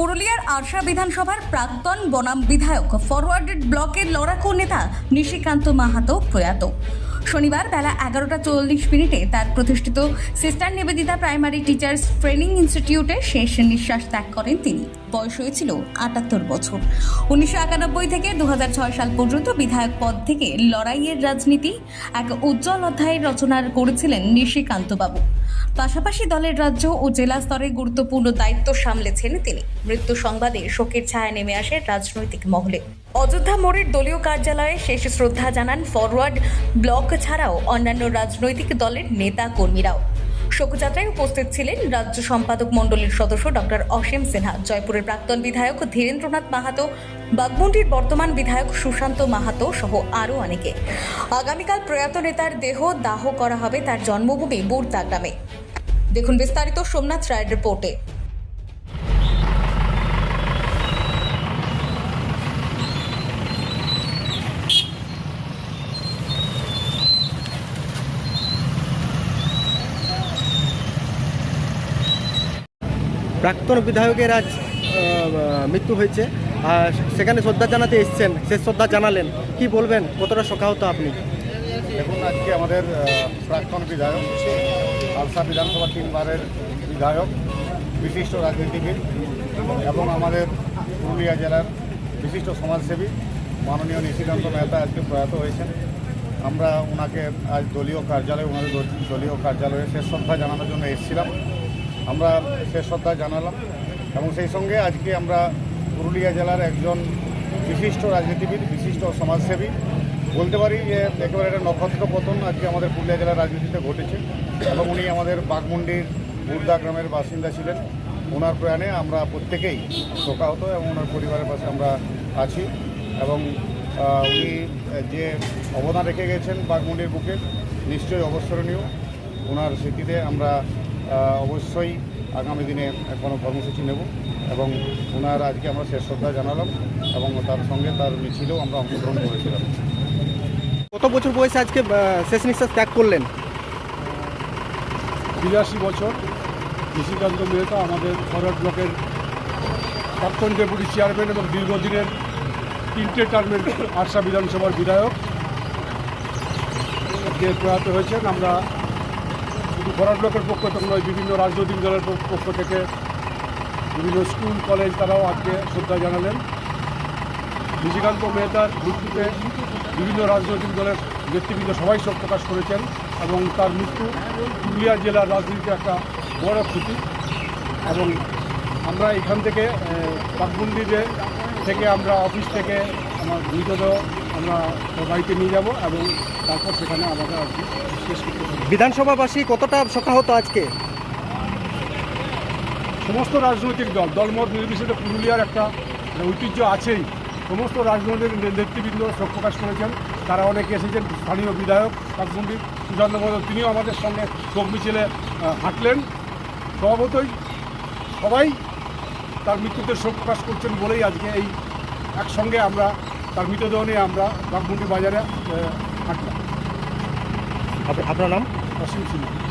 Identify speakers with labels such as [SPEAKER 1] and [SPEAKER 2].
[SPEAKER 1] পুরুলিয়ার আরশা বিধানসভার প্রাক্তন বনাম বিধায়ক ফরওয়ার্ডেড ব্লকের লড়াকু নেতা নিশিকান্ত মাহাতো প্রয়াত। শনিবার বেলা এগারোটা চল্লিশ মিনিটে তার প্রতিষ্ঠিত sister Nivedita primary teachers training ইনস্টিটিউটে শেষ নিঃশ্বাস ত্যাগ করেন তিনি। বয়স হয়েছিল আটাত্তর বছর। উনিশশো একানব্বই থেকে দু হাজার ছয় সাল পর্যন্ত বিধায়ক পদ থেকে লড়াইয়ের রাজনীতি এক উজ্জ্বল অধ্যায়ের রচনার করেছিলেন নিশিকান্ত বাবু পাশাপাশি দলের রাজ্য ও জেলা স্তরে গুরুত্বপূর্ণ দায়িত্ব সামলেছেন তিনি। মৃত্যু সংবাদে শোকের ছায়া নেমে আসে রাজনৈতিক মহলে। অযোধ্যা মোড়ের দলীয় কার্যালয়ে শেষ শ্রদ্ধা জানান ফরওয়ার্ড ব্লক ছাড়াও অন্যান্য রাজনৈতিক দলের নেতা কর্মীরাও শোকযাত্রায় উপস্থিত ছিলেন রাজ্য সম্পাদক মণ্ডলীর সদস্য ডক্টর অসীম সিনহা, জয়পুরের প্রাক্তন বিধায়ক ধীরেন্দ্রনাথ মাহাতো, বাগমুন্ডির বর্তমান বিধায়ক সুশান্ত মাহাতো সহ আরও অনেকে। আগামীকাল প্রয়াত নেতার দেহ দাহ করা হবে তার জন্মভূমি বুরদা গ্রামে। দেখুন বিস্তারিত সোমনাথ রায়ের রিপোর্টে।
[SPEAKER 2] প্রাক্তন বিধায়কের আজ মৃত্যু হয়েছে। আর সেখানে শ্রদ্ধা জানাতে এসছেন শেষ শ্রদ্ধা জানালেন। কি বলবেন? কতটা শোকাহত আপনি?
[SPEAKER 3] দেখুন, আজকে আমাদের প্রাক্তন বিধায়ক আলসা বিধানসভা তিনবারের বিধায়ক, বিশিষ্ট রাজনীতিবিদ এবং আমাদের পুরুলিয়া জেলার বিশিষ্ট সমাজসেবী, মাননীয় নিশিকান্ত মেহতা আজকে প্রয়াত হয়েছেন। আমরা ওনাকে আজ দলীয় কার্যালয়ে ওনাদের দলীয় কার্যালয়ে শেষ শ্রদ্ধা জানানোর জন্য এসেছিলাম। আমরা শেষ শ্রদ্ধা জানালাম এবং সেই সঙ্গে আজকে আমরা পুরুলিয়া জেলার একজন বিশিষ্ট রাজনীতিবিদ, বিশিষ্ট সমাজসেবী বলতে পারি যে একেবারে একটা নক্ষত্র পতন আজকে আমাদের পুরুলিয়া জেলার রাজনীতিতে ঘটেছে এবং উনি আমাদের বাঘমুন্ডির বুর্দা গ্রামের বাসিন্দা ছিলেন। ওনার প্রয়াণে আমরা প্রত্যেকেই শোকাহত এবং ওনার পরিবারের পাশে আমরা আছি এবং উনি যে অবদান রেখে গেছেন বাঘমুন্ডির বুকে নিশ্চয়ই অবসরণীয় ওনার স্মৃতিতে আমরা অবশ্যই আগামী দিনে কোনো কর্মসূচি নেব এবং ওনার আজকে আমরা শেষ শ্রদ্ধা জানালাম এবং তার সঙ্গে তার মিছিলেও আমরা অংশগ্রহণ করেছিলাম।
[SPEAKER 2] কত বছর বয়সে আজকে শেষ নিঃশ্বাস ত্যাগ করলেন?
[SPEAKER 4] বিরাশি বছর। নিশিকান্ত মেহতা আমাদের ফরওয়ার্ড ব্লকের প্রাক্তন ডেপুটি চেয়ারম্যান এবং দীর্ঘদিনের তিনটে টার্মের আরসা বিধানসভার বিধায়ক। যে প্রয়াত হয়েছেন আমরা ফরওয়ার্ড ব্লকের পক্ষ থেকে নয়, বিভিন্ন রাজনৈতিক দলের পক্ষ থেকে বিভিন্ন স্কুল, কলেজ তারাও আজকে শ্রদ্ধা জানালেন। নিশিকান্ত মেহতার মৃত্যুতে বিভিন্ন রাজনৈতিক দলের নেতৃবৃন্দ সবাই শোক প্রকাশ করেছেন এবং তার মৃত্যু পুরুলিয়া জেলার রাজনীতিতে একটা বড় ক্ষতি। এবং আমরা এখান থেকে পাকবন্দিতে থেকে আমরা অফিস থেকে আমার মৃতদেহ আমরা বাড়িতে নিয়ে যাব এবং তারপর সেখানে আমাদের আর কি শেষ করতে
[SPEAKER 2] বিধানসভাবাসী কতটা শোকাহত আজকে?
[SPEAKER 4] সমস্ত রাজনৈতিক দল দলমত নির্বিশেষে পুরুলিয়ার একটা ঐতিহ্য আছেই। সমস্ত রাজনৈতিক নেতৃবৃন্দ শোক প্রকাশ করেছেন। তারা অনেকে এসেছেন স্থানীয় বিধায়ক কাকমন্ডি সুশান্ত মদন তিনিও আমাদের সঙ্গে শোক মিছিলে হাঁটলেন। স্বভাবতই সবাই তার মৃত্যুতে শোক প্রকাশ করছেন বলেই আজকে এই একসঙ্গে আমরা তার মৃতদেহ নিয়ে আমরা বাঘমুন্ডি বাজারে হাঁটলাম।
[SPEAKER 2] আপনার নাম?
[SPEAKER 4] অসীম সিনহা।